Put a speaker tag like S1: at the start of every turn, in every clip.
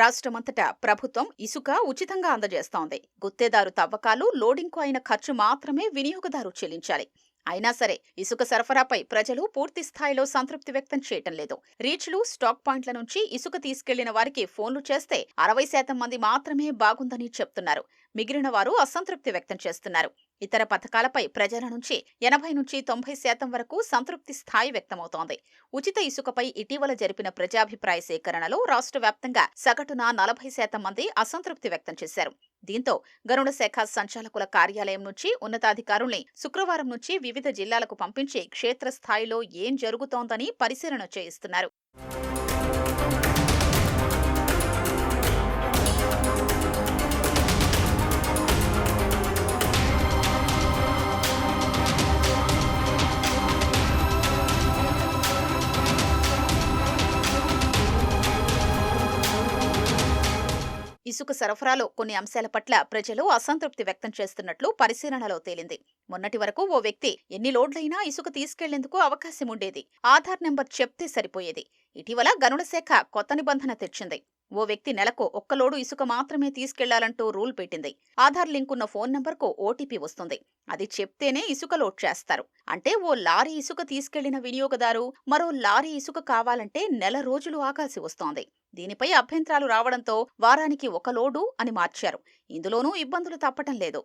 S1: రాష్ట్రమంతటా ప్రభుత్వం ఇసుక ఉచితంగా అందజేస్తోంది. గుత్తేదారు తవ్వకాలు లోడింగ్కు అయిన ఖర్చు మాత్రమే వినియోగదారు చెల్లించాలి. అయినా సరే ఇసుక సరఫరాపై ప్రజలు పూర్తి స్థాయిలో సంతృప్తి వ్యక్తం చేయటం లేదు. రీచ్లు స్టాక్ పాయింట్ల నుంచి ఇసుక తీసుకెళ్ళిన వారికి ఫోన్లు చేస్తే అరవై శాతం మంది మాత్రమే బాగుందని చెప్తున్నారు. మిగిలిన వారు అసంతృప్తి వ్యక్తం చేస్తున్నారు. ఇతర పథకాలపై ప్రజల నుంచి ఎనభై నుంచి తొంభై శాతం వరకు సంతృప్తి స్థాయి వ్యక్తమవుతోంది. ఉచిత ఇసుకపై ఇటీవల జరిపిన ప్రజాభిప్రాయ సేకరణలో రాష్ట్ర వ్యాప్తంగా సగటున నలభై శాతం మంది అసంతృప్తి వ్యక్తం చేశారు. దీంతో గరుడ శాఖ సంచాలకుల కార్యాలయం నుంచి ఉన్నతాధికారుల్ని శుక్రవారం నుంచి వివిధ జిల్లాలకు పంపించి క్షేత్రస్థాయిలో ఏం జరుగుతోందని పరిశీలన చేయిస్తున్నారు. ఇసుక సరఫరాలో కొన్ని అంశాల పట్ల ప్రజలు అసంతృప్తి వ్యక్తం చేస్తున్నట్లు పరిశీలనలో తేలింది. మొన్నటి వరకు ఓ వ్యక్తి ఎన్ని లోడ్లైనా ఇసుక తీసుకెళ్ళేందుకు అవకాశం ఉండేది. ఆధార్ నెంబర్ చెప్తే సరిపోయేది. ఇటీవల గనుల శాఖ కొత్త నిబంధన తెచ్చింది. ఓ వ్యక్తి నెలకు ఒక్క లోడు ఇసుక మాత్రమే తీసుకెళ్ళాలంటూ రూల్ పెట్టింది. ఆధార్ లింక్ ఉన్న ఫోన్ నంబర్కు ఓటీపీ వస్తుంది. అది చెప్తేనే ఇసుక లోడ్ చేస్తారు. అంటే ఓ లారీ ఇసుక తీసుకెళ్ళిన వినియోగదారు మరో లారీ ఇసుక కావాలంటే నెల రోజులు ఆగాల్సి వస్తోంది. దీనిపై అభ్యంతరాలు రావడంతో వారానికి ఒక లోడు అని మార్చారు. ఇందులోనూ ఇబ్బందులు తప్పటం లేదు.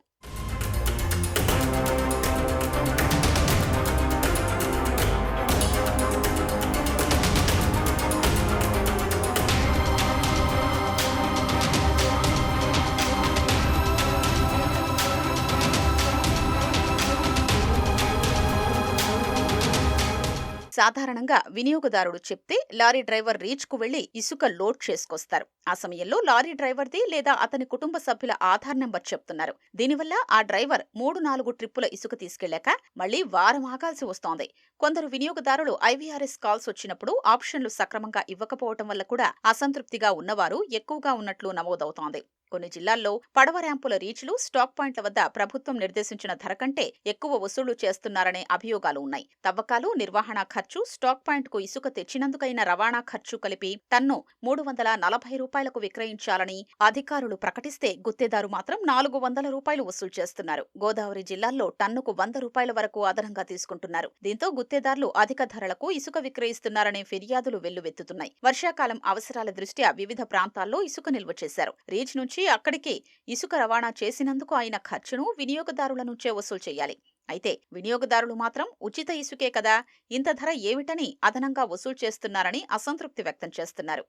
S1: సాధారణంగా వినియోగదారుడు చెప్తే లారీ డ్రైవర్ రీచ్కు వెళ్ళి ఇసుక లోడ్ చేసుకొస్తారు. ఆ సమయంలో లారీ డ్రైవర్ది లేదా అతని కుటుంబ సభ్యుల ఆధార్ నెంబర్ చెప్తున్నారు. దీనివల్ల ఆ డ్రైవర్ మూడు నాలుగు ట్రిప్పుల ఇసుక తీసుకెళ్ళాక మళ్ళీ వారం ఆగాల్సి వస్తోంది. కొందరు వినియోగదారులు ఐవీఆర్ఎస్ కాల్స్ వచ్చినప్పుడు ఆప్షన్లు సక్రమంగా ఇవ్వకపోవటం వల్ల కూడా అసంతృప్తిగా ఉన్నవారు ఎక్కువగా ఉన్నట్లు నమోదవుతోంది. కొన్ని జిల్లాల్లో పడవ ర్యాంపుల రీచ్లు స్టాక్ పాయింట్ల వద్ద ప్రభుత్వం నిర్దేశించిన ధర కంటే ఎక్కువ వసూలు చేస్తున్నారనే అభియోగాలు ఉన్నాయి. తవ్వకాలు నిర్వహణ ఖర్చు స్టాక్ పాయింట్కు ఇసుక తెచ్చినందుకైన రవాణా ఖర్చు కలిపి టన్ను మూడు వందల నలభై రూపాయలకు విక్రయించాలని అధికారులు ప్రకటిస్తే గుత్తేదారు మాత్రం నాలుగు వందల రూపాయలు వసూలు చేస్తున్నారు. గోదావరి జిల్లాల్లో టన్నుకు వంద రూపాయల వరకు అదనంగా తీసుకుంటున్నారు. దీంతో గుత్తేదారులు అధిక ధరలకు ఇసుక విక్రయిస్తున్నారనే ఫిర్యాదులు వెల్లువెత్తుతున్నాయి. వర్షాకాలం అవసరాల దృష్ట్యా వివిధ ప్రాంతాల్లో ఇసుక నిల్వ చేశారు. రీచ్ నుంచి నుంచి అక్కడికి ఇసుక రవాణా చేసినందుకు అయిన ఖర్చును వినియోగదారుల నుంచే వసూలు చేయాలి. అయితే వినియోగదారులు మాత్రం ఉచిత ఇసుకే కదా ఇంత ధర ఏమిటని అదనంగా వసూలు చేస్తున్నారని అసంతృప్తి వ్యక్తం చేస్తున్నారు.